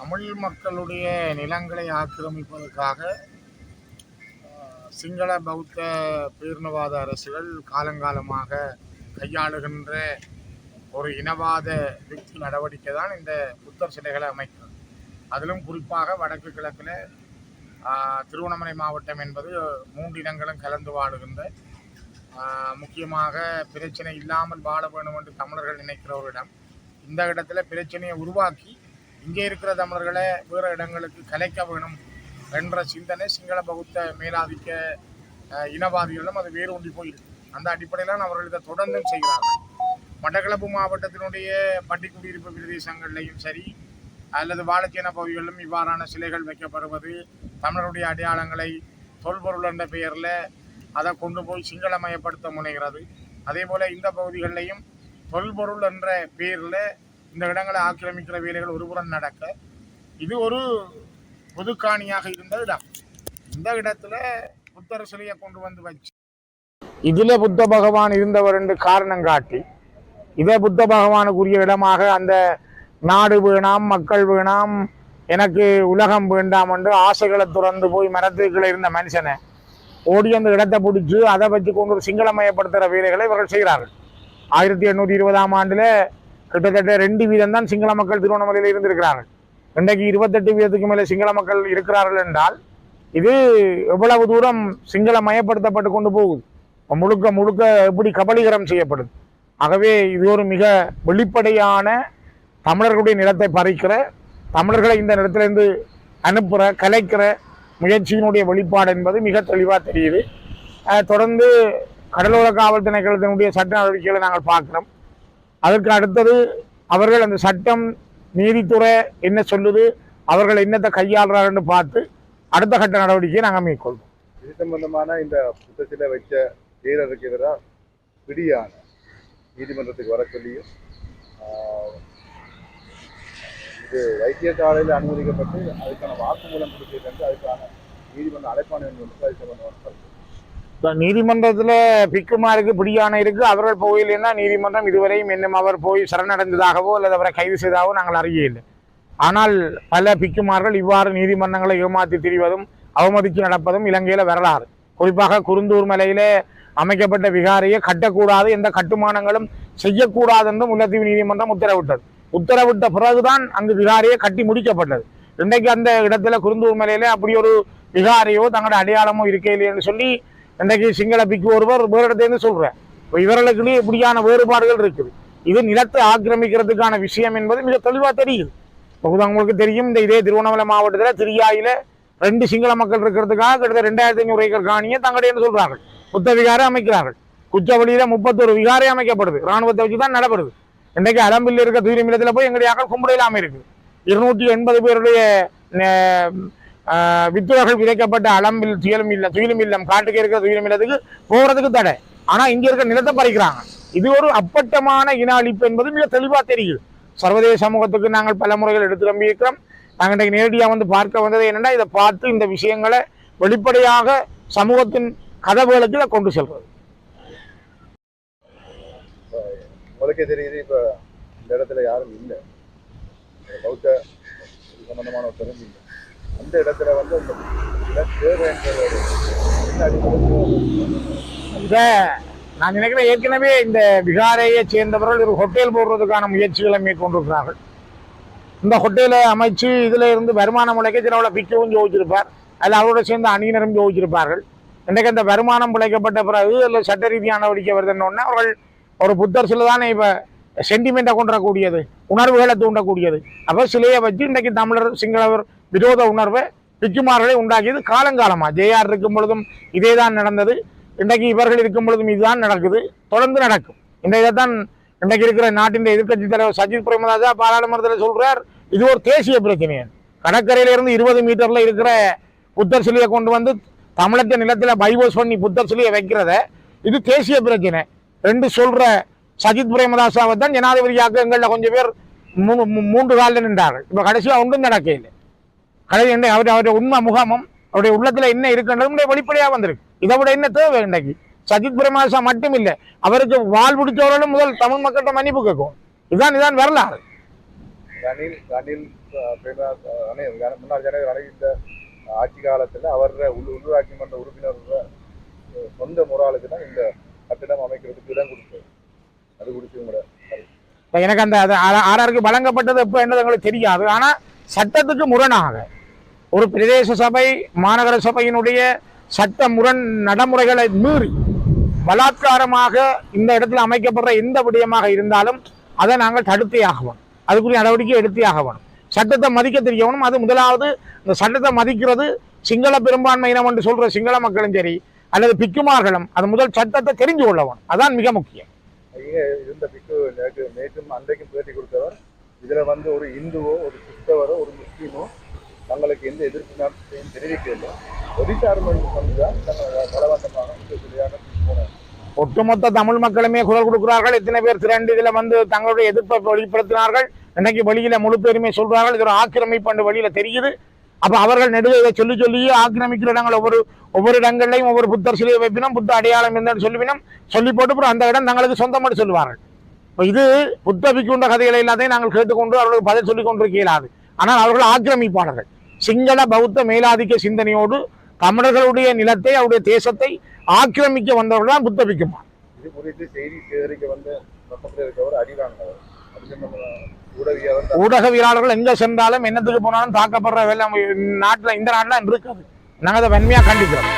தமிழ் மக்களுடைய நிலங்களை ஆக்கிரமிப்பதற்காக சிங்கள பௌத்த பேரினவாத அரசுகள் காலங்காலமாக கையாளுகின்ற ஒரு இனவாத யுக்தி நடவடிக்கை தான் இந்த புத்தர் சிலைகளை அமைக்கிறது. அதிலும் குறிப்பாக வடக்கு கிழக்கில் திருவண்ணாமலை மாவட்டம் என்பது மூன்று இனங்களும் கலந்து வாழுகின்ற முக்கியமாக பிரச்சனை இல்லாமல் வாழ வேண்டும் என்று தமிழர்கள் நினைக்கிற ஒரு இடம். இந்த இடத்துல பிரச்சனையை உருவாக்கி இங்கே இருக்கிற தமிழர்களை வேறு இடங்களுக்கு கலைக்க வேணும் என்ற சிந்தனை சிங்கள பௌத்த மேலாதிக்க இனவாதிகளும் அது வேறு ஒன்றி போயிருக்கு. அந்த அடிப்படையில் அவர்கள் இதை தொடர்ந்தும் செய்கிறார்கள். மட்டக்களப்பு மாவட்டத்தினுடைய பட்டிக்குடியிருப்பு பிரதேசங்கள்லையும் சரி அல்லது வாழைச்சேன பகுதிகளிலும் இவ்வாறான சிலைகள் வைக்கப்படுவது தமிழருடைய அடையாளங்களை தொல்பொருள் என்ற பெயரில் அதை கொண்டு போய் சிங்களமயப்படுத்த முனைகிறது. அதே போல் இந்த பகுதிகளிலையும் தொல்பொருள் என்ற பெயரில் இந்த இடங்களை ஆக்கிரமிக்கிற வேலைகள் ஒருபுறம் நடக்க இது ஒரு பொதுக்காணியாக இருந்த இடம் இந்த இடத்துல புத்தர் சிலையை கொண்டு வந்து வச்சு. இதில் புத்த பகவான் இருந்தவர் என்று காரணம் காட்டி இதே புத்த பகவானுக்குரிய இடமாக அந்த நாடு வேணாம் மக்கள் வேணாம் எனக்கு உலகம் வேண்டாம் என்று ஆசைகளை துறந்து போய் மரத்துக்களை இருந்த மனுஷனை ஓடி அந்த இடத்தை பிடிச்சி அதை வச்சு கொண்டு ஒரு சிங்களமயப்படுத்துகிற வேலைகளை இவர்கள் செய்கிறார்கள். ஆயிரத்தி எண்ணூற்றி இருபதாம் ஆண்டில் கிட்டத்தட்ட ரெண்டு வீதம் தான் சிங்கள மக்கள் திருவண்ணாமலையில் இருந்திருக்கிறார்கள். இன்றைக்கு இருபத்தெட்டு வீதத்துக்கு மேலே சிங்கள மக்கள் இருக்கிறார்கள் என்றால் இது எவ்வளவு தூரம் சிங்கள மயப்படுத்தப்பட்டு கொண்டு போகுது? முழுக்க முழுக்க எப்படி கபலீகரம் செய்யப்படுது? ஆகவே இது ஒரு மிக வெளிப்படையான தமிழர்களுடைய நிலத்தை பறிக்கிற தமிழர்களை இந்த நிலத்திலிருந்து அனுப்புகிற கலைக்கிற முயற்சியினுடைய வெளிப்பாடு என்பது மிக தெளிவாக தெரியுது. தொடர்ந்து கடலோர காவல் திணைக்களத்தினுடைய சட்ட நடவடிக்கைகளை நாங்கள் பார்க்குறோம். அதற்கு அடுத்தது அவர்கள் அந்த சட்டம் நீதித்துறை என்ன சொல்லுது அவர்கள் என்னத்தை கையாளுறாருன்னு பார்த்து அடுத்த கட்ட நடவடிக்கையை நாங்கள் மேற்கொள்வோம். இது சம்பந்தமான இந்த புத்தகத்தில் வச்ச வீரருக்கு எதிராக பிடியான நீதிமன்றத்துக்கு வர சொல்லியும் இது வைத்தியசாலையில் அனுமதிக்கப்பட்டு அதுக்கான வாக்குமூலம் கொடுத்ததுக்கு அதுக்கான நீதிமன்ற அழைப்பான வேண்டும் அது சம்பந்தமான இப்போ நீதிமன்றத்தில் பிக்குமாருக்கு பிடியான இருக்கு அவர்கள் போகலைன்னா நீதிமன்றம் இதுவரையும் இன்னும் அவர் போய் சரணடைந்ததாகவோ அல்லது அவரை கைது செய்தாகவோ நாங்கள் அறியவில்லை. ஆனால் பல பிக்குமார்கள் இவ்வாறு நீதிமன்றங்களை ஏமாற்றி திரிவதும் அவமதித்து நடப்பதும் இலங்கையில் வரலாறு. குறிப்பாக குருந்தூர் மலையிலே அமைக்கப்பட்ட விகாரையை கட்டக்கூடாது எந்த கட்டுமானங்களும் செய்யக்கூடாது என்றும் முல்லைத்தீவு நீதிமன்றம் உத்தரவிட்டது. உத்தரவிட்ட பிறகுதான் அங்கு விகாரையை கட்டி முடிக்கப்பட்டது. இன்றைக்கு அந்த இடத்துல குருந்தூர் மலையில அப்படி ஒரு விகாரையோ தங்களோட அடையாளமோ இருக்கையிலேன்னு சொல்லி இன்றைக்கு சிங்கள பிக்கு ஒருவர் வேறு இடத்துலேருந்து சொல்கிறேன் இப்போ இவர்களுக்குள்ளே இப்படியான வேறுபாடுகள் இருக்குது. இது நிலத்தை ஆக்கிரமிக்கிறதுக்கான விஷயம் என்பது மிக தெளிவாக தெரியுது. இப்போ உங்களுக்கு தெரியும் இந்த இதே திருவண்ணாமலை மாவட்டத்தில் திரியாயில ரெண்டு சிங்கள மக்கள் இருக்கிறதுக்காக கிட்டத்தட்ட ரெண்டாயிரத்தி ஐநூறு ஏக்கர் காணியை தங்கடைன்னு சொல்கிறார்கள் புத்த விகாரை அமைக்கிறார்கள். குச்சவழியில் முப்பத்தொரு விகாரை அமைக்கப்படுது. ராணுவத்தை வச்சு தான் நடப்படுது இன்றைக்கு அலம்பில் இருக்க தூரிமில்லத்தில் போய் எங்களுடைய அகல் கும்பிட அமைக்குது இருக்குது இருநூற்றி எண்பது பேருடைய வித்துவர்கள் விதைக்கப்பட்ட அலம்பில் துயிலும் இல்லம் துயிலும் இல்லம் காட்டுக்கு இருக்கிற துயிலும் இல்லத்துக்கு போகிறதுக்கு தடை. ஆனால் இங்கே இருக்க நிலத்தை பறிக்கிறாங்க. இது ஒரு அப்பட்டமான இன அழிப்பு என்பது மிக தெளிவாக தெரியுது. சர்வதேச சமூகத்துக்கு நாங்கள் பல முறைகள் எடுத்து நம்பியிருக்கிறோம். நாங்கள் இன்றைக்கு நேரடியாக வந்து பார்க்க வந்தது என்னென்னா இதை பார்த்து இந்த விஷயங்களை வெளிப்படையாக சமூகத்தின் கதவுகளுக்கு இதை கொண்டு செல்வது. உங்களுக்கே தெரியுது இப்போ இந்த இடத்துல யாரும் இல்லை. பௌத்த சம்பந்தமான ஒருத்தரும் இல்லை. அந்த இடத்துல வந்து இதை நான் நினைக்கிறேன் ஏற்கனவே இந்த விகாரையை சேர்ந்தவர்கள் ஒரு ஹோட்டல் போடுறதுக்கான முயற்சிகளை மேற்கொண்டிருக்கிறார்கள். இந்த ஹோட்டலை அமைச்சு இதில் இருந்து வருமானம் உழைக்க சிலவளை பிக்கவும் ஜோதிச்சிருப்பார் அதில் அவரோட சேர்ந்து அணியினரும் ஜோதிச்சிருப்பார்கள் இன்றைக்கு அந்த வருமானம் பிழைக்கப்பட்ட பிறகு இல்லை சட்ட ரீதியான நடவடிக்கை வருதுன்னு அவர்கள் ஒரு புத்தர் சில தானே இப்போ சென்டிமெண்ட்டை கொண்டுறக்கூடியது உணர்வுகளை தூண்டக்கூடியது. அப்போ சிலையை வச்சு இன்றைக்கு தமிழர் சிங்களவர் விரோத உணர்வை பிக்குமார்களை உண்டாக்கியது காலங்காலமாக ஜேஆர் இருக்கும் பொழுதும் இதே தான் நடந்தது. இன்றைக்கு இவர்கள் இருக்கும் பொழுதும் இதுதான் நடக்குது. தொடர்ந்து நடக்கும். இந்த தான் இன்றைக்கு இருக்கிற நாட்டின் எதிர்க்கட்சி தலைவர் சஜித் பிரேமதாசா பாராளுமன்றத்தில் சொல்கிறார் இது ஒரு தேசிய பிரச்சனை. கடற்கரையிலிருந்து இருபது மீட்டரில் இருக்கிற புத்தர் சிலையை கொண்டு வந்து தமிழக நிலத்தில் பைபோஸ் பண்ணி புத்தர் சிலையை வைக்கிறத இது தேசிய பிரச்சனை. ரெண்டு சொல்கிற சஜித் பிரேமதாசாவை தான் ஜனாதிபதியாக எங்களில் கொஞ்சம் பேர் மூ- மூன்று காலில் நின்றார்கள். இப்போ கடைசியாக ஒன்றும் நடக்கையில் கடைசி என்ன அவருடைய அவருடைய உண்மை முகமும் அவருடைய உள்ளத்துல என்ன இருக்குன்றதும் வெளிப்படையா வந்திருக்கு. இதை விட என்ன தேவை இன்றைக்கு? சஜித் பிரேமதாசா மட்டும் இல்லை அவருக்கு வாழ் பிடிச்சவர்களும் முதல் தமிழ் மக்கள்கிட்ட மன்னிப்பு கேட்கும். இதான் இதான் வரலாறு. ரணில் ரணில் முன்னாள் ஜனகர் அணைந்த ஆட்சி காலத்துல அவர உள் உள்ளூராட்சி மன்ற உறுப்பினர் சொந்த முறாளுக்கு தான் இந்த கட்டிடம் அமைக்கிறதுக்கு இடம் கொடுத்தது. அது குறித்து உங்களோட எனக்கு அந்த அது ஆ- ஆர்ஆருக்கு வழங்கப்பட்டது எப்போ என்னது எங்களுக்கு தெரியாது. ஆனா சட்டத்துக்கு முரணாக ஒரு பிரதேச சபை மாநகர சபையினுடைய சட்ட முரண் நடைமுறைகளை மீறி பலாத்காரமாக இந்த இடத்துல அமைக்கப்படுற எந்த விடயமாக இருந்தாலும் அதை நாங்கள் தடுத்தே ஆகணும். அதுக்குரிய நடவடிக்கை எடுத்தே ஆகணும். சட்டத்தை மதிக்க தெரியணும் அது முதலாவது இந்த சட்டத்தை மதிக்கிறது சிங்கள பெரும்பான்மை இனம் என்று சொல்ற சிங்கள மக்களும் சரி அல்லது பிக்குமார்களும் அது முதல் சட்டத்தை தெரிஞ்சு கொள்ளவும். அதான் மிக முக்கியம். இருந்த பிக்கு நேற்று நேற்றும் அன்றைக்கும் பேட்டி கொடுத்தவர். இதுல வந்து ஒரு இந்துவோ ஒரு கிறிஸ்தவரோ ஒரு முஸ்லீமோ தங்களுக்கு எந்த எதிர்ப்பு நாட்டையும் தெரிவிக்கவில்லை. ஒடிசார்மன் வந்துதான் தங்கள் பலவந்தமாக போனார் ஒட்டுமொத்த தமிழ் மக்களுமே குரல் கொடுக்கிறார்கள். எத்தனை பேர் திரண்டு இதில் வந்து தங்களுடைய எதிர்ப்பை வெளிப்படுத்தினார்கள். இன்னைக்கு வெளியில முழு பேருமே சொல்றார்கள். இது ஒரு ஆக்கிரமிப்பு வெளியில தெரியுது. அப்ப அவர்கள் நெடுக இதை சொல்லி சொல்லியே ஆக்கிரமிக்கிற இடங்கள் ஒவ்வொரு ஒவ்வொரு இடங்கள்லையும் ஒவ்வொரு புத்தர் சிலையை வைப்பினும் புத்த அடையாளம் என்னன்னு சொல்லிவினும் சொல்லி போட்டு அப்புறம் அந்த இடம் தங்களுக்கு சொந்தமாக சொல்லுவார்கள். இப்போ இது புத்த பிக்குண்ட கதைகளை எல்லாத்தையும் நாங்கள் கேட்டுக்கொண்டு அவர்களுக்கு பதில் சொல்லி கொண்டிருக்க இயலாது ஆனால் அவர்கள் ஆக்கிரமிப்பாளர்கள். சிங்கள பௌத்த மேலாதிக்க சிந்தனையோடு தமிழர்களுடைய நிலத்தை அவருடைய தேசத்தை ஆக்கிரமிக்க வந்தவர்கள் தான் புத்த பிக்குமா இது குறித்து செய்தி சேகரிக்க வந்த பக்கத்தில் இருக்கவர் அடிவாங்கினவர் அது உதவியவர் தான். ஊடகவியலாளர்கள் எங்க சென்றாலும் என்னத்துக்கு போனாலும் தாக்கப்படுற வேலை நாட்டில் இந்த நாட்டில் இருக்காது. நாங்கள் அதை வன்மையாக கண்டிக்கிறோம்.